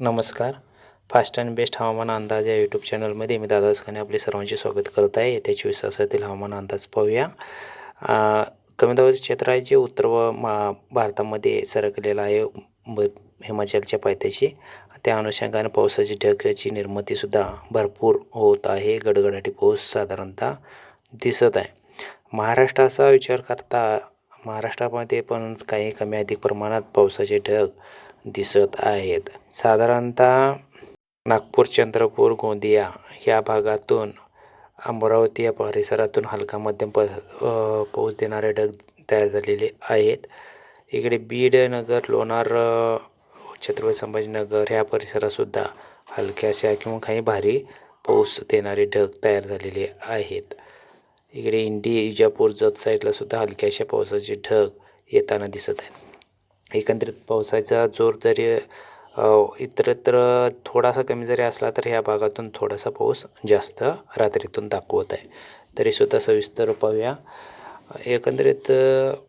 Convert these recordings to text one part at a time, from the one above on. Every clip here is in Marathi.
नमस्कार. फास्ट अँड बेस्ट हवामान अंदाज या यूट्यूब चॅनलमध्ये मी दादा खाने आपले सर्वांचे स्वागत करत आहे. येत्या चोवीस तासातील हवामान अंदाज पाहूया. कमी दाबाचे क्षेत्र आहे जे उत्तर व मा भारतामध्ये सरकलेलं आहे. हिमाचलच्या पायथ्याशी. त्या अनुषंगाने पावसाची ढगाची निर्मितीसुद्धा भरपूर होत आहे. गडगडाटी पाऊस साधारणतः दिसत आहे. महाराष्ट्राचा विचार करता महाराष्ट्रामध्ये पण काही कमी अधिक प्रमाणात पावसाचे ढग दिसत आहेत. साधारणतः नागपूर चंद्रपूर गोंदिया या भागातून अमरावती या परिसरातून हलका मध्यम प पाऊस देणारे ढग तयार झालेले आहेत. इकडे बीड नगर लोणार छत्रपती संभाजीनगर ह्या परिसरातसुद्धा हलक्याशा किंवा काही भारी पाऊस देणारे ढग तयार झालेले आहेत. इकडे इंडी इजापूर जत साईडलासुद्धा हलक्याशा पावसाचे ढग येताना दिसत आहेत. एकंदरीत पावसाचा जोर जरी इतरत्र थोडासा कमी जरी असला तर ह्या भागातून थोडासा पाऊस जास्त रात्रीतून दाखवत आहे. तरीसुद्धा सविस्तर पाहूया. एकंदरीत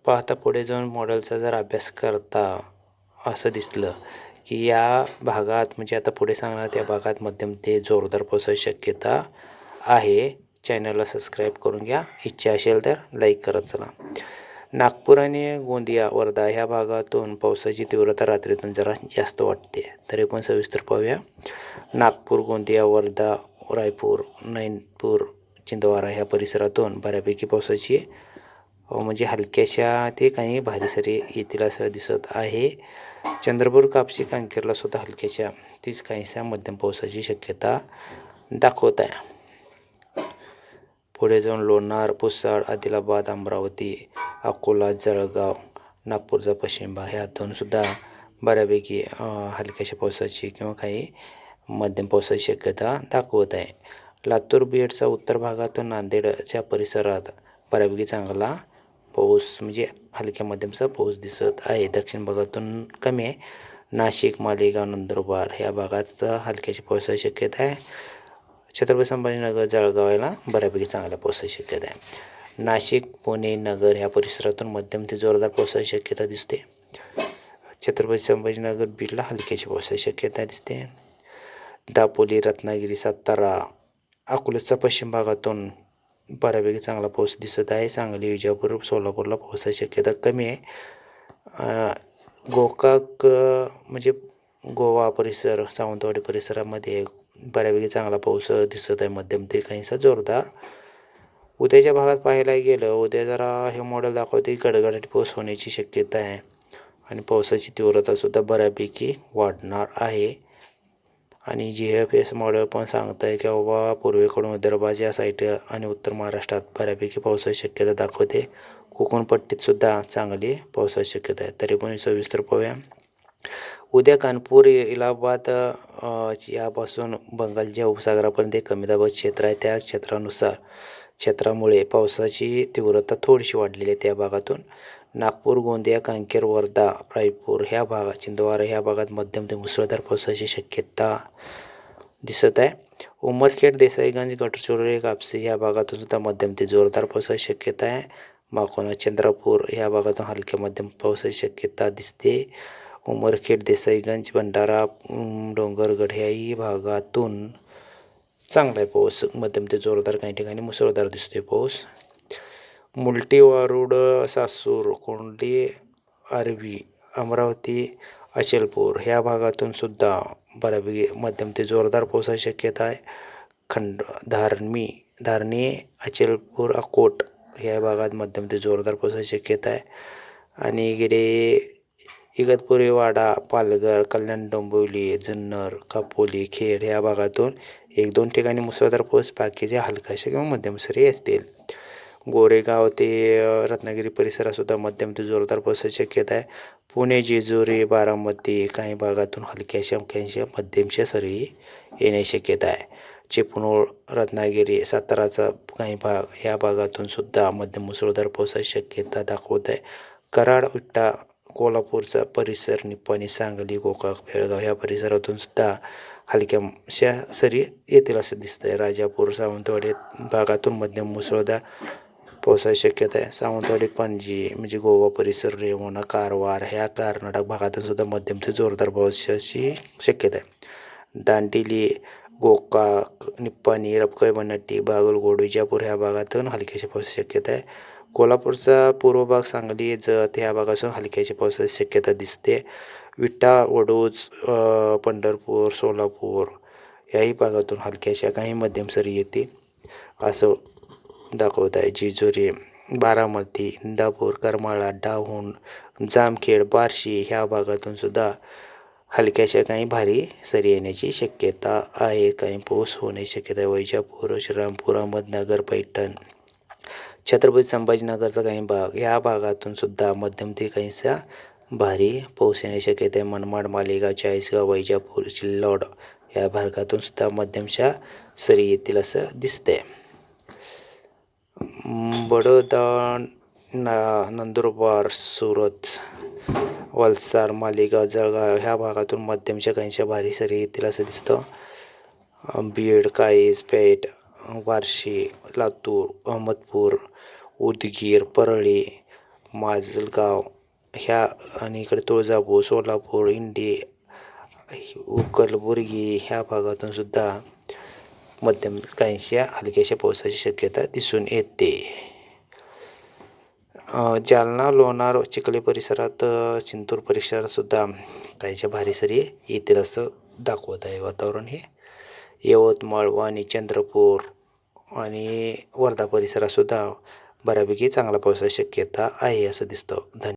पाहता पुढे जाऊन मॉडेलचा जर अभ्यास करता असं दिसलं की या भागात म्हणजे आता पुढे सांगणार त्या भागात मध्यम ते जोरदार पावसाची शक्यता आहे चॅनलला सबस्क्राईब करून घ्या. इच्छा असेल तर लाईक करत चला. नागपूर आणि गोंदिया वर्धा ह्या भागातून पावसाची तीव्रता रात्रीतून जरा जास्त वाटते. तरी पण सविस्तर पाहूया. नागपूर गोंदिया वर्धा रायपूर नैनपूर चिंदवारा ह्या परिसरातून बऱ्यापैकी पावसाची म्हणजे हलक्याशा ते काही भारी सरी येतील असं दिसत आहे. चंद्रपूर कापशी कांकेरला सुद्धा हलक्याशा तीच काहीशा मध्यम पावसाची शक्यता दाखवत आहे. पुढे जाऊन लोणार पुसाड आदिलाबाद अमरावती अकोला जळगाव नागपूरचा पश्चिम भाग ह्यातूनसुद्धा बऱ्यापैकी हलक्याशा पावसाची किंवा काही मध्यम पावसाची शक्यता दाखवत आहे. लातूर बीडचा उत्तर भागातून नांदेडच्या परिसरात बऱ्यापैकी चांगला पाऊस म्हणजे हलक्या मध्यमचा पाऊस दिसत आहे. दक्षिण भागातून कमी आहे. नाशिक मालेगाव नंदुरबार ह्या भागात हलक्याची पावसाची शक्यता आहे. छत्रपती संभाजीनगर जळगाव याला बऱ्यापैकी चांगल्या पावसाची शक्यता आहे. नाशिक पुणे नगर ह्या परिसरातून मध्यम ते जोरदार पावसाची शक्यता दिसते. छत्रपती संभाजीनगर बीडला हलक्याची पावसाची शक्यता दिसते. दापोली रत्नागिरी सातारा अकोल्याचा पश्चिम भागातून बऱ्यापैकी चांगला पाऊस दिसत आहे. सांगली विजापूर सोलापूरला पावसाची शक्यता कमी आहे. गोकाक म्हणजे गोवा परिसर सावंतवाडी परिसरामध्ये बऱ्यापैकी चांगला पाऊस दिसत आहे. मध्यम ते काहीसा जोरदार. उद्याच्या भागात पाहायला गेलं उद्या जरा हे मॉडेल दाखवते गडगडाटी पाऊस होण्याची शक्यता आहे. आणि पावसाची तीव्रतासुद्धा बऱ्यापैकी वाढणार आहे. आणि जी एफ एस मॉडेल पण सांगत आहे की बाबा पूर्वेकडून विदर्भात या साईट आणि उत्तर महाराष्ट्रात बऱ्यापैकी पावसाची शक्यता दाखवते. कोकणपट्टीतसुद्धा चांगली पावसाची शक्यता आहे. तरी पण सविस्तर पाहूया. उद्या कानपूर इलाहाबाद यापासून बंगालच्या उपसागरापर्यंत एक कमी दाबाचे क्षेत्र आहे त्या क्षेत्रानुसार क्षेत्रामुळे पावसाची तीव्रता थोडीशी वाढलेली आहे त्या भागातून. नागपूर गोंदिया कांकेर वर्धा रायपूर ह्या भागात छिंदवारा ह्या भागात मध्यम ते मुसळधार पावसाची शक्यता दिसत आहे. उमरखेड देसाईगंज गटचोरे कापसी ह्या भागातून सुद्धा मध्यम ते जोरदार पावसाची शक्यता आहे. माकोना चंद्रपूर ह्या भागातून हलक्या मध्यम पावसाची शक्यता दिसते. उमरखेड देसाईगंज भंडारा डोंगरगड ह्याही भागातून चांगला आहे पाऊस. मध्यम ते जोरदार काही ठिकाणी मुसळधार दिसतोय पाऊस. मुलटी वारुड सासूर कोंडी आरवी अमरावती अचलपूर ह्या भागातून सुद्धा बऱ्यापैकी मध्यम ते जोरदार पावसाची शक्यता आहे. खंड धारणी धारणी अचलपूर अकोट ह्या भागात मध्यम ते जोरदार पावसाची शक्यता आहे. आणि इकडे इगतपुरी वाडा पालघर कल्याण डोंबिवली जुन्नर कापोली खेड या भागातून एक दोन ठिकाणी मुसळधार पाऊस बाकीचे हलकाशा किंवा मध्यम सरी असतील. गोरेगाव ते रत्नागिरी परिसरातसुद्धा मध्यम ते जोरदार पावसाची शक्यता आहे. पुणे जेजुरी बारामती काही भागातून हलक्याशा अमक्याशा मध्यमशा सरी येण्याची शक्यता आहे. चिपळूण रत्नागिरी साताराचा काही भाग या भागातून सुद्धा मध्यम मुसळधार पावसाची शक्यता दाखवत आहे. कराड विट्टा कोल्हापूरचा परिसर निप्पाणी सांगली गोकाक बेळगाव ह्या परिसरातून सुद्धा हलक्याशा सरी येतील असं दिसतंय. राजापूर सावंतवाडी भागातून मध्यम मुसळधार पावसाची शक्यता आहे. सावंतवाडी पणजी म्हणजे गोवा परिसर रेवणा कारवार ह्या कर्नाटक भागातून सुद्धा मध्यम ते जोरदार पावसाची शक्यता आहे. दांडेली गोकाक निप्पाणी रपकय बनट्टी बागलगोड विजापूर ह्या भागातून हलक्याशा पावसाची शक्यता आहे. कोल्हापूरचा पूर्व भाग सांगली जत ह्या भागातून हलक्याची पावसाची शक्यता दिसते. विटा वडूज पंढरपूर सोलापूर याही भागातून हलक्याशा काही मध्यम सरी येते. असं दाखवत आहे जेजुरी बारामती इंदापूर करमाळा डाहूण जामखेड बार्शी ह्या भागातून सुद्धा हलक्याशा काही भारी सरी येण्याची शक्यता आहे. काही पाऊस होण्याची शक्यता आहे. वैजापूर श्रीरामपूर अहमदनगर पैठण छत्रपती संभाजीनगरचा काही भाग ह्या भागातून सुद्धा मध्यम ते काहीसा भारी पाऊस येण्याची शक्यता आहे. मनमाड मालेगाव चाळीसगाव वैजापूर सिल्लोड या भागातून सुद्धा मध्यमशा सरी येतील असं दिसतंय. बडोदा ना नंदुरबार सुरत वलसाड मालेगाव जळगाव ह्या भागातून मध्यमशा काहीशा भारी सरी येतील असं दिसतं. बीड काळीज पेठ बार्शी लातूर अहमदपूर उदगीर परळी माजलगाव ह्या आणि इकडे तुळजापूर सोलापूर इंडी कलबुर्गी ह्या भागातून सुद्धा मध्यम काहीशा हलक्याशा पावसाची शक्यता दिसून येते. जालना लोणार चिखली परिसरात चिंतूर परिसरात सुद्धा काहीशा भारी सरी येतील असं दाखवत आहे वातावरण हे. यवतमाळ वाणी चंद्रपूर आणि वर्धा परिसरात सुद्धा बऱ्यापैकी चांगला पावसाची शक्यता आहे असं दिसतं. धन्य